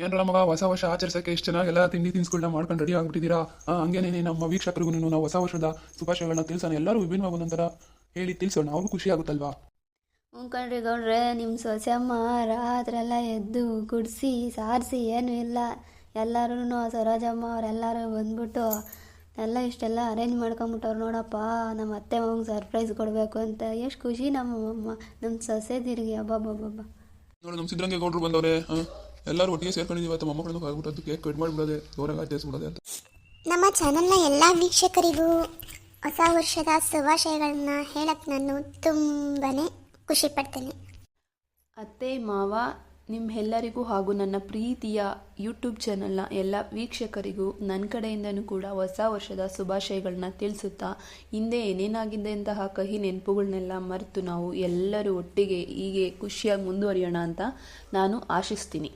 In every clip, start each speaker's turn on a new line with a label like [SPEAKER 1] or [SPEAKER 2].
[SPEAKER 1] ಏನ್ರ ಮಗ ಹೊಸ ವರ್ಷ ಆಚರಿಸಕ್ಕೆ ಎಷ್ಟು ಚೆನ್ನಾಗೆಲ್ಲ ತಿಂಡಿ ತಿನಿಸುಗಳನ್ನ ಮಾಡ್ಕೊಂಡು ರೆಡಿ ಆಗ್ಬಿಟ್ಟಿದ್ದೀರಾ? ಹಂಗೇನೆ ನಮ್ಮ ವೀಕ್ಷಕರಿಗೂ ನಾವು ಹೊಸ ವರ್ಷದ ಶುಭಾಶಯಗಳನ್ನ ತಿಳಿಸೋಣ. ಎಲ್ಲರೂ ವಿಭಿನ್ನವಾಗಿ ಒಂದೊಂಥರ ಹೇಳಿ ತಿಳಿಸೋಣ. ಅವ್ರಿಗೂ ಖುಷಿ ಆಗುತ್ತಲ್ವಾ?
[SPEAKER 2] ಹ್ಞೂ ಕಣ್ರಿ ಗೌಡ್ರೆ ನಿಮ್ಮ ಸೊಸೆಯಮ್ಮ ರಾತ್ರೆಲ್ಲ ಎದ್ದು ಗುಡಿಸಿ ಸಾರಿಸಿ ಏನೂ ಇಲ್ಲ. ಎಲ್ಲರೂ ಸರೋಜಮ್ಮ ಅವರೆಲ್ಲರೂ ಬಂದ್ಬಿಟ್ಟು ಎಲ್ಲ ಇಷ್ಟೆಲ್ಲ ಅರೇಂಜ್ ಮಾಡ್ಕೊಂಬಿಟ್ಟವ್ರು ನೋಡಪ್ಪ ನಮ್ಮ ಅತ್ತೆ ಮಗಂಗೆ ಸರ್ಪ್ರೈಸ್ ಕೊಡಬೇಕು ಅಂತ. ಎಷ್ಟು ಖುಷಿ ನಮ್ಮ ಅಮ್ಮ ನಮ್ಮ ಸೊಸೆದಿರಿಗೆ ಅಬ್ಬಬ್ಬಬ್ಬ
[SPEAKER 1] ನೋಡಿ ನಮ್ಮ ಸಿದ್ಧರಂಗೆ ಗೌಡ್ರು ಬಂದವ್ರೆ ಎಲ್ಲರೂ ಒಟ್ಟಿಗೆ ಸೇರ್ಕೊಂಡಿದ್ದೀವಿ. ಇವತ್ತು ಮೊಮ್ಮಕ್ಕಳನ್ನು ಆಗ್ಬಿಟ್ಟು ಕೇಕ್ ಕಟ್ ಮಾಡಿಬಿಡೋದೆ ಜೋರಾಗಿ ಆಚರಿಸ್ಬಿಡೋದೆ ಅಂತ.
[SPEAKER 3] ನಮ್ಮ ಚಾನಲ್ನ ಎಲ್ಲ ವೀಕ್ಷಕರಿಗೂ ಹೊಸ ವರ್ಷದ ಶುಭಾಶಯಗಳನ್ನ ಹೇಳಕ್ಕೆ ನಾನು ತುಂಬಾ ಖುಷಿ ಪಡ್ತೇನೆ.
[SPEAKER 4] ಅತ್ತೆ ಮಾವ ನಿಮ್ಮೆಲ್ಲರಿಗೂ ಹಾಗೂ ನನ್ನ ಪ್ರೀತಿಯ ಯೂಟ್ಯೂಬ್ ಚಾನಲ್ನ ಎಲ್ಲ ವೀಕ್ಷಕರಿಗೂ ನನ್ನ ಕಡೆಯಿಂದನೂ ಕೂಡ ಹೊಸ ವರ್ಷದ ಶುಭಾಶಯಗಳನ್ನ ತಿಳಿಸುತ್ತಾ ಹಿಂದೆ ಏನೇನಾಗಿದ್ದಂತಹ ಕಹಿ ನೆನಪುಗಳನ್ನೆಲ್ಲ ಮರೆತು ನಾವು ಎಲ್ಲರೂ ಒಟ್ಟಿಗೆ ಹೀಗೆ ಖುಷಿಯಾಗಿ ಮುಂದುವರಿಯೋಣ ಅಂತ ನಾನು ಆಶಿಸ್ತೀನಿ.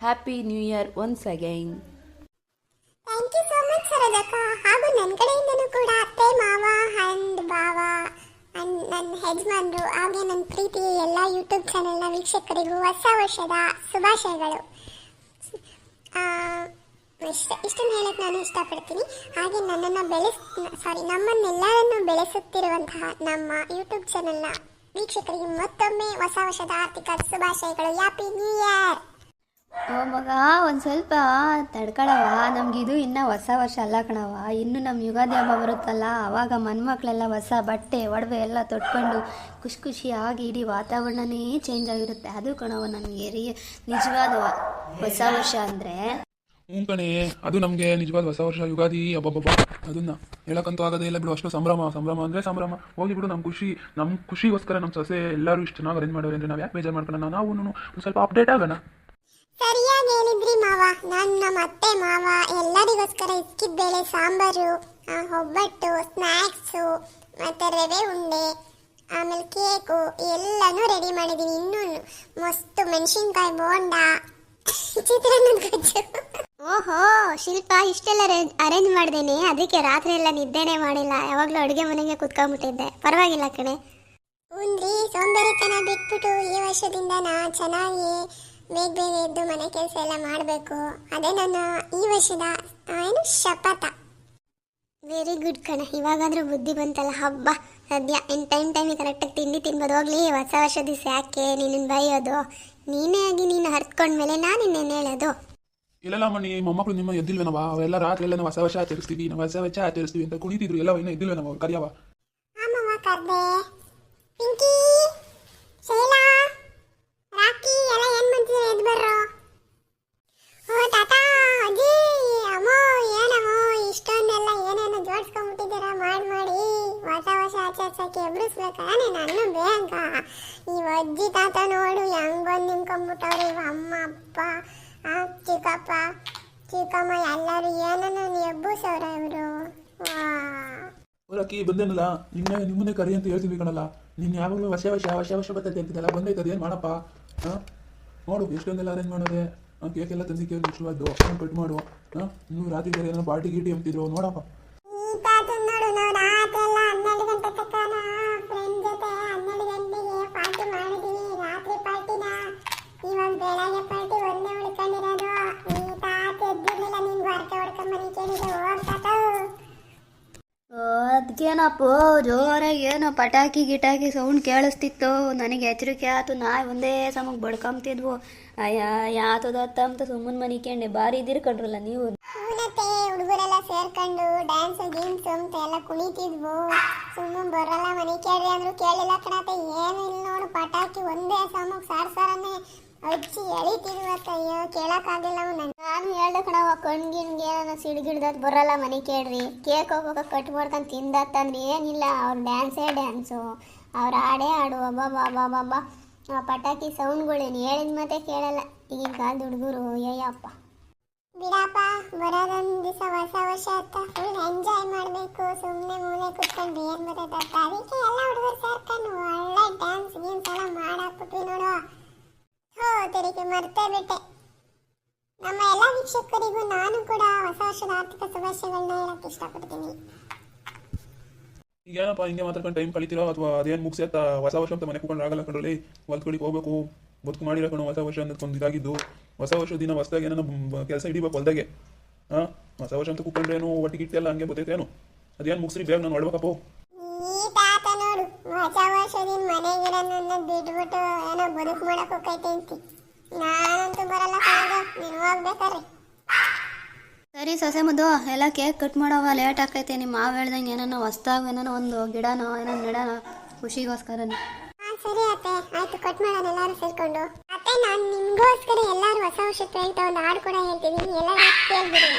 [SPEAKER 4] Happy new year once again
[SPEAKER 3] thank you so much ಸರದಕ್ಕ ಹಾಗೂ ನನ್ನ ಕಡೆಯಿಂದನೂ ಕೂಡ ಅತ್ತೆ ಮಾವ ಅಂಡ್ ಬಾವ ನನ್ನ ಯಜಮಾನ್ರು ಹಾಗೆ ನನ್ನ ಪ್ರೀತಿಯ ಎಲ್ಲ ಯೂಟ್ಯೂಬ್ ಚಾನೆಲ್ನ ವೀಕ್ಷಕರಿಗೂ ಹೊಸ ವರ್ಷದ ಶುಭಾಶಯಗಳು. ಇಷ್ಟ, ಇಷ್ಟನ್ನು ಹೇಳಕ್ಕೆ ನಾನು ಇಷ್ಟಪಡ್ತೀನಿ. ಹಾಗೆ ನನ್ನನ್ನು ಬೆಳೆಸ್ ಸಾರಿ ನಮ್ಮನ್ನೆಲ್ಲರನ್ನು ಬೆಳೆಸುತ್ತಿರುವಂತಹ ನಮ್ಮ ಯೂಟ್ಯೂಬ್ ಚಾನೆಲ್ನ ವೀಕ್ಷಕರಿಗೆ ಮತ್ತೊಮ್ಮೆ ಹೊಸ ವರ್ಷದ ಆರ್ಥಿಕ ಶುಭಾಶಯಗಳು. ಹ್ಯಾಪಿ ನ್ಯೂ ಇಯರ್
[SPEAKER 2] ಓ ಮಗ, ಒಂದು ಸ್ವಲ್ಪ ತಡ್ಕೊಳವ ನಮಗಿದು ಇನ್ನ ಹೊಸ ವರ್ಷ ಅಲ್ಲ ಕಣವ ಇನ್ನು ನಮ್ಮ ಯುಗಾದಿ ಹಬ್ಬ ಬರುತ್ತಲ್ಲ ಆವಾಗ ಮನ್ಮಕ್ಳೆಲ್ಲ ಹೊಸ ಬಟ್ಟೆ, ಒಡವೆ ಎಲ್ಲ ತೊಟ್ಕೊಂಡು ಖುಷಿ ಖುಷಿಯಾಗಿ ಇಡೀ ವಾತಾವರಣನೇ ಚೇಂಜ್ ಆಗಿರುತ್ತೆ. ಅದು ಕಣವ ನನಗೆ ರೀ ನಿಜವಾದ ಹೊಸ ವರ್ಷ ಅಂದರೆ.
[SPEAKER 1] ಹ್ಞೂ ಕಣೆ, ಅದು ನಮಗೆ ನಿಜವಾದ ಹೊಸ ವರ್ಷ, ಯುಗಾದಿ, ಅಬ್ಬಬ್ಬಬ್ಬ. ಅದನ್ನ ಹೇಳಕ್ಕಂತೂ ಆಗೋದೇ ಇಲ್ಲ ಬಿಡು, ಅಷ್ಟು ಸಂಭ್ರಮ ಸಂಭ್ರಮ ಅಂದರೆ ಸಂಭ್ರಮ. ಹೋಗಿ ಬಿಡು ನಮ್ಮ ಖುಷಿ ನಮ್ಮ ಖುಷಿಗೋಸ್ಕರ ನಮ್ಮ ಸೊಸೆ ಎಲ್ಲರೂ ಇಷ್ಟು ಚೆನ್ನಾಗಿ ಅರೇಂಜ್ ಮಾಡೋರು ಅಂದರೆ ನಾವು ಯಾಕೆ ಬೇಜಾರು ಮಾಡ್ಕೊಳ್ಳೋಣ ನಾವು ಒಂದು ಸ್ವಲ್ಪ ಅಪ್ಡೇಟ್ ಆಗೋಣ.
[SPEAKER 3] ಸರಿಯಾಗಿ ಹೇಳಿದ್ರಿ ಮಾವ. ನಾನು ನಮ್ಮ ಅತ್ತೆ ಮಾವ ಎಲ್ಲರಿಗೋಸ್ಕರ ಇಸ್ಕಿದ ಬೇಳೆ ಸಾಂಬಾರು ಒಬ್ಬಟ್ಟು ಸ್ನ್ಯಾಕ್ಸು ಮತ್ತೆ ರವೆ ಉಂಡೆ ಆಮೇಲೆ ಕೇಕು ಎಲ್ಲನೂ ರೆಡಿ ಮಾಡಿದ್ದೀನಿ ಇನ್ನೂ ಮಸ್ತ್ ಮೆಣಸಿನ್ಕಾಯಿ ಬೋಂಡ ಚಿತ್ರಾನ್ನ ಗೊಜ್ಜು. ಓಹೋ ಶಿಲ್ಪ ಇಷ್ಟೆಲ್ಲ ಅರೇಂಜ್ ಮಾಡ್ದೇನೆ. ಅದಕ್ಕೆ ರಾತ್ರಿ ಎಲ್ಲ ನಿದ್ದೆನೆ ಮಾಡಿಲ್ಲ. ಯಾವಾಗಲೂ ಅಡುಗೆ ಮನೆಗೆ ಕುತ್ಕೊಂಡ್ಬಿಟ್ಟಿದ್ದೆ. ಪರವಾಗಿಲ್ಲ ಕಣೆ. ಉಂದ್ರಿ ಸೋಂಬೇರಿತನ ಬಿಟ್ಬಿಟ್ಟು ಈ ವರ್ಷದಿಂದ ನಾ ಚೆನ್ನಾಗಿ ಬೇಗ ಬೇಗ ಎದ್ದು ಮನೆ ಕೆಲಸ ಎಲ್ಲ ಮಾಡಬೇಕು. ಅದೇ ನನ್ನ ಈ ವರ್ಷದ ಏನು ಶಪಥ. ವೆರಿ ಗುಡ್ ಕಣ. ಇವಾಗಾದ್ರೂ ಬುದ್ಧಿ ಬಂತಲ್ಲ. ಹಬ್ಬ ಸದ್ಯ. ಇನ್ ಟೈಮ್ ಟೈಮಿಗೆ ಕರೆಕ್ಟಾಗಿ ತಿಂಡಿ ತಿನ್ಬೋದು. ಹೋಗ್ಲಿ ಹೊಸ ವರ್ಷ ದಿವಸ ಯಾಕೆ ನಿನ್ನನ್ನು ಬೈಯೋದು? ನೀನೇ ಆಗಿ ನೀನು ಹರ್ತ್ಕೊಂಡ್ಮೇಲೆ ನಾನು ಇನ್ನೇನು ಹೇಳೋದು?
[SPEAKER 1] ಇಲ್ಲೆಲ್ಲ ಮಣ್ಣಿ ಮೊಮ್ಮಕ್ಕಳು ನಿಮ್ಮ ಎದ್ದಿಲ್ವೇನವ ಅವೆಲ್ಲ ರಾತ್ರಿ ಎಲ್ಲ ಹೊಸ ವರ್ಷ ಆಚರಿಸ್ತೀವಿ. ನಾವು ಹೊಸ ವರ್ಷ ಆಚರಿಸ್ತೀವಿ ಅಂತ ಕುಣಿತಿದ್ರು. ಎಲ್ಲ ಇನ್ನೂ ಎದ್ದಿಲ್ವೇನವ ಕರಿಯವ
[SPEAKER 3] ಕರ್ದೆ. ಪಿಂಕಿ ಶೈಲಾ ರಾಕಿ ಎಲ್ಲ ಏನ್ ಮಾಡ್ತಿದ್ರೆ ಎದ್ದು ಬರ್ರೋ ಓ ತಾತ ಅಜ್ಜಿ ಅಮ್ಮೋ ಏನಮ್ಮೋ ಇಷ್ಟೊಂದೆಲ್ಲ ಏನೇನೋ ಜೋಡಿಸ್ಕೊಂಡ್ಬಿಟ್ಟಿದ್ದೀರಾ ಮಾಡಿ ಮಾಡಿ. ಹೊಸ ವರ್ಷ ಆಚರಿಸಕ್ಕೆ ಎಬ್ರಿಸ್ಬೇಕಾನೆ ನಾನು ಬೇಗ. ಈ ಅಜ್ಜಿ ತಾತ ನೋಡು, ಹೆಂಗ್ ಬಂದು ನಿಂತ್ಕೊಂಡ್ಬಿಟ್ಟವ್ರು ಇವ ಅಮ್ಮ, ಅಪ್ಪ ಚಿಕ್ಕಪ್ಪ, ಚಿಕ್ಕಮ್ಮ ಎಲ್ಲರೂ ಏನನ್ನ ಎಬ್ಬಿಸವ್ರ ಇವರು? ವಾ.
[SPEAKER 1] ಅವರಕ್ಕಿ ಬಂದೇನಲ್ಲ? ನಿನ್ನೆ ನಿಮ್ಮನ್ನೇ ಕರಿ ಅಂತ ಹೇಳ್ತೀವಿ ಕಣಲ್ಲ. ನಿನ್ನ ಯಾವಾಗಲೂ ವರ್ಷ ವರ್ಷ ವರ್ಷ ವರ್ಷ ಬರ್ತೈತೆ ಅಂತಿದ್ದಲ್ಲ. ಬಂದೈತೆ ಅದೇನು ಮಾಡಪ್ಪ? ನೋಡು, ಎಷ್ಟೊಂದೆಲ್ಲ ಅರೇಂಜ್ ಮಾಡೋದೆ ಕೇಕ್ ತಂದಿಕ್ಕೆ ತಂದು ಕೇಕ್ ಇಷ್ಟವಾದ್ದು ಕಟ್ ಮಾಡು. ಹಾಂ? ನೀವು ರಾತ್ರಿ ಬೇರೆ ಏನೋ ಪಾರ್ಟಿ ಗೀಟಿ ಅಂತಿದ್ರು, ನೋಡಪ್ಪ
[SPEAKER 3] ಈ ತಾತನ್ ನೋಡು ನಾವು ರಾತ್ರೆಲ್ಲ ಹನ್ನೆರಡು ಗಂಟೆ ತನಕ ಫ್ರೆಂಡ್ ಜೊತೆ ಹನ್ನೆರಡು ಗಂಟೆಗೆ ಪಾರ್ಟಿ ಮಾಡಿದೀವಿ ರಾತ್ರಿ ಪಾರ್ಟಿನ ಇವಾಗ ಬೆಳಗ್ಗೆ ಪಾರ್ಟಿ ಒಂದೇ ಉಳ್ಕೊಂಡಿರೋದು ಈ ತಾತ ಎದ್ದಿರ್ಲಿಲ್ಲ ನಿನ್ಗೆ ಹೊರಕೆ ಹೊಡ್ಕೊಂಡ್ ಮನೆ ಕೇಳಿದೆ ಹೋಗ್ ತಾತ
[SPEAKER 2] ಅದಕ್ಕೇನಪ್ಪ ಜೋರಾಗಿ ಏನೋ ಪಟಾಕಿ ಗಿಟಾಕಿ ಸೌಂಡ್ ಕೇಳಿಸ್ತಿತ್ತು. ನನಗೆ ಎಚ್ಚರಿಕೆ ಆಯ್ತು ನಾಯಿ ಒಂದೇ ಸಮಕ್ಕೆ ಬಡ್ಕೊಂತಿದ್ವು ಅಯ್ಯ ಯಾತದತ್ತ ಅಂತ ಸುಮ್ಮನೆ ಮನಿಕೊಂಡೆ. ಭಾರಿ ಇದಿರ್ಕೊಂಡ್ರಲ್ಲ ನೀವು.
[SPEAKER 3] ಇವನತ್ತೆ ಹುಡುಗರೆಲ್ಲ ಸೇರ್ಕೊಂಡು ಡ್ಯಾನ್ಸ್ ಗೇಮ್ಸ್ ಅಂತ ಎಲ್ಲ ಕುಣಿತಿದ್ವು. ಸುಮ್ಮನೆ ಬರಲ್ಲ ಮನೆ ಕೇಳ್ರಿ ಅಂದ್ರು ಕೇಳಿಲ್ಲ ಕಣತೆ ಏನು ಇಲ್ಲ ನೋಡು, ಪಟಾಕಿ ಒಂದೇ ಸಮಕ್ಕೆ ಸಾರ್ ಸಾರನೆ ಹಚ್ಚಿ ಎಳಿತಿದ್ವತ್ತ ಅಯ್ಯೋ, ಕೇಳಕ್ಕಾಗಿಲ್ಲ ಅವ್ನು. ನಾನು ಹೇಳ್ದೆ ಕಣವ ಕಣ್ಗಿನ್ಗೆ ಏನೋ ಬರಲ್ಲ ಮನೆ ಕೇಳ್ರಿ. ಕೇಕ್ ಹೋಗೋಕೆ ಕಟ್ ಮಾಡ್ಕೊಂಡು ತಿಂದತ್ತಂದ್ರೆ ಏನಿಲ್ಲ, ಅವ್ರ ಡ್ಯಾನ್ಸೇ ಡ್ಯಾನ್ಸು ಅವ್ರ ಹಾಡೇ ಹಾಡು. ಬಾ ಆ ಪಟಾಕಿ ಸೌಂಡ್ಗಳೇನು ಹೇಳಿದ ಮತ್ತೆ ಕೇಳಲ್ಲ. ಈಗಿನ ಕಾಲದ ಹುಡುಗರು ಅಯ್ಯಪ್ಪ ಬಿಡಪ್ಪ, ಬರೋದೊಂದು ದಿವಸ ಹೊಸ ವರ್ಷ ಅಂತ ಫುಲ್ ಎಂಜಾಯ್ ಮಾಡಬೇಕು. ಸುಮ್ಮನೆ ಮೂಲೆ ಕುತ್ಕೊಂಡು ಏನು ಬರ್ತೈತೆ ಅದಕ್ಕೆ ಎಲ್ಲ ಹುಡುಗರು ಸೇರ್ಕೊಂಡು ಒಳ್ಳೆ ಡ್ಯಾನ್ಸ್ ಗೀನ್ಸ್ ಎಲ್ಲ ಮಾಡಾಕ್ಬಿಟ್ವಿ ನೋಡು ಹೋ ತೆರಿಗೆ ಮರ್ತೇ ಬಿಟ್ಟೆ. ನಮ್ಮ ಎಲ್ಲ ವೀಕ್ಷಕರಿಗೂ ನಾನು ಕೂಡ ಹೊಸ ವರ್ಷದ ಆರ್ಥಿಕ ಶುಭಾಶಯಗಳನ್ನ ಹೇಳಕ್ ಇಷ್ಟಪಡ್ತೀನಿ.
[SPEAKER 1] ಈಗ ಏನಪ್ಪ ಹಿಂಗೆ ಮಾತಾಡ್ಕೊಂಡು ಟೈಮ್ ಕಳಿತೀರೋ ಅಥವಾ ಅದೇನು ಮುಗಿಸಿ ಅಂತ ಹೊಸ ವರ್ಷ ಅಂತ ಮನೆ ಕೂಕೊಂಡು ಆಗಲ್ಲ ಕಣ್ರಲ್ಲಿ? ಹೊಲ್ಕೊಳಿಗೆ ಹೋಗ್ಬೇಕು ಬದುಕು ಮಾಡಿರೋ ಕಣೋ ಹೊಸ ವರ್ಷ ಅನ್ನೋದು ಒಂದು ಇದಾಗಿದ್ದು ಹೊಸ ವರ್ಷದ ದಿನ ಹೊಸದಾಗಿ ಏನೋ ಕೆಲಸ ಹಿಡಿಬೇಕು ಹೊಲ್ದಾಗೆ. ಹಾಂ ಹೊಸ ವರ್ಷ ಅಂತ ಕೂತ್ಕೊಂಡ್ರೆ ಏನು ಒಟ್ಟಿಗೆ ಇಟ್ಟೆಲ್ಲ ಹಂಗೆ ಬರ್ತೈತೇನು ಅದೇನು ಮುಗಿಸ್ರಿ ಬೇಗ ನಾನು ಹೊಡ್ಬೇಕಪ್ಪ
[SPEAKER 3] ಹೊಸ ವರ್ಷದಿನ ಮನೆಗಿರೋದನ್ನ ಬಿಟ್ಬಿಟ್ಟು ಏನೋ ಬದುಕು ಮಾಡಕ್ ಹೋಗ್ತೈತೆ ನಾನಂತೂ ಬರಲ್ಲ ನೀನು ಹೋಗ್ಬೇಕಾರೆ
[SPEAKER 2] ಸರಿ ಸೊಸೆ ಮದು ಎಲ್ಲ ಕೇಕ್ ಕಟ್ ಮಾಡೋವ ಲೇಟ್ ಆಕೈತೆ ನಿಮ್ಮ ಮಾವ ಹೇಳ್ದಂಗೆ ಏನನ ಹೊಸ್ದಾಗ ಏನೋ ಒಂದು ಗಿಡನೋ ಏನೋ ನೆಡನೋ
[SPEAKER 3] ಖುಷಿಗೋಸ್ಕರ ಸರಿ ಅತ್ತೆ. ಆಯ್ತು ಕಟ್ ಮಾಡೋಣ ಎಲ್ಲರೂ ಸೇರ್ಕೊಂಡು. ಅತ್ತೆ ನಾನು ನಿಮಗೋಸ್ಕರ ಎಲ್ಲರೂ ಹೊಸ ವರ್ಷ ಪ್ರಯುಕ್ತ ಒಂದು ಹಾಡು ಕೂಡ ಹೇಳ್ತೀನಿ. ಎಲ್ಲರೂ ಕೇಳ್ಬಿಡಿ.